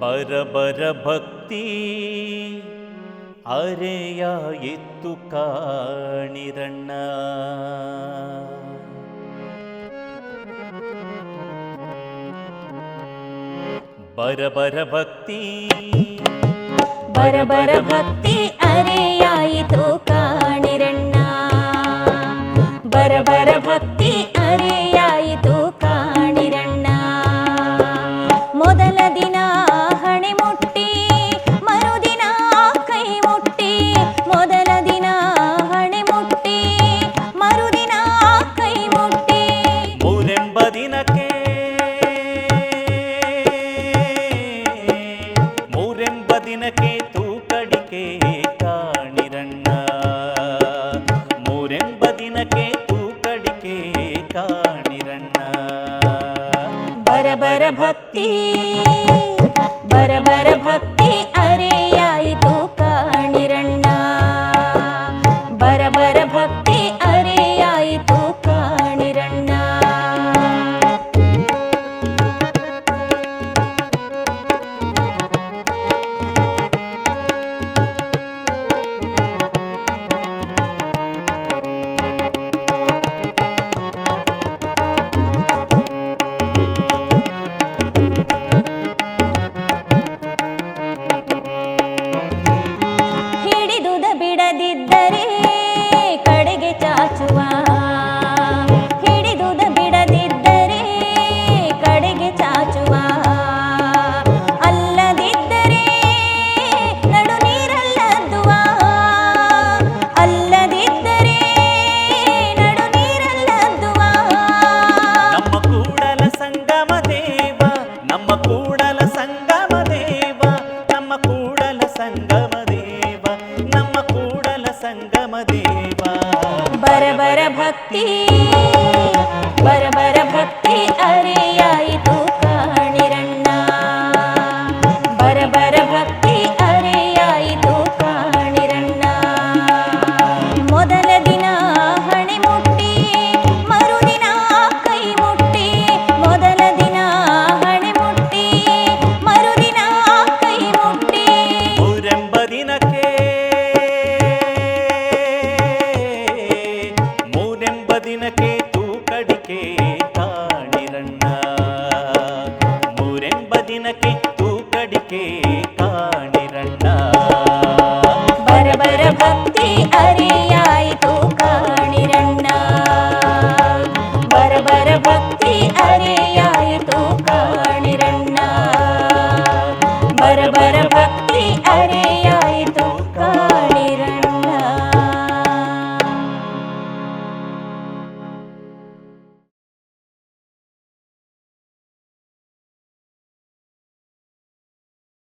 ಬರಬರ ಭಕ್ತಿ ಅರೆಯಾಯಿತು ಕಾಣಿರಣ್ಣ. ಬರಬರ ಭಕ್ತಿ ಬರಬರ ಭಕ್ತಿ ಅರೆಯಾಯಿತು ಕಾಣಿರಣ್ಣ. ಬರಬರ ಭಕ್ತಿ ಅರೆಯಾಯಿತು बर भक्ती बर बर भक्ती. भक्ति भक्ति अरे भक्ती अरे आई तू का निरण्णा बरबर भक्ती अरे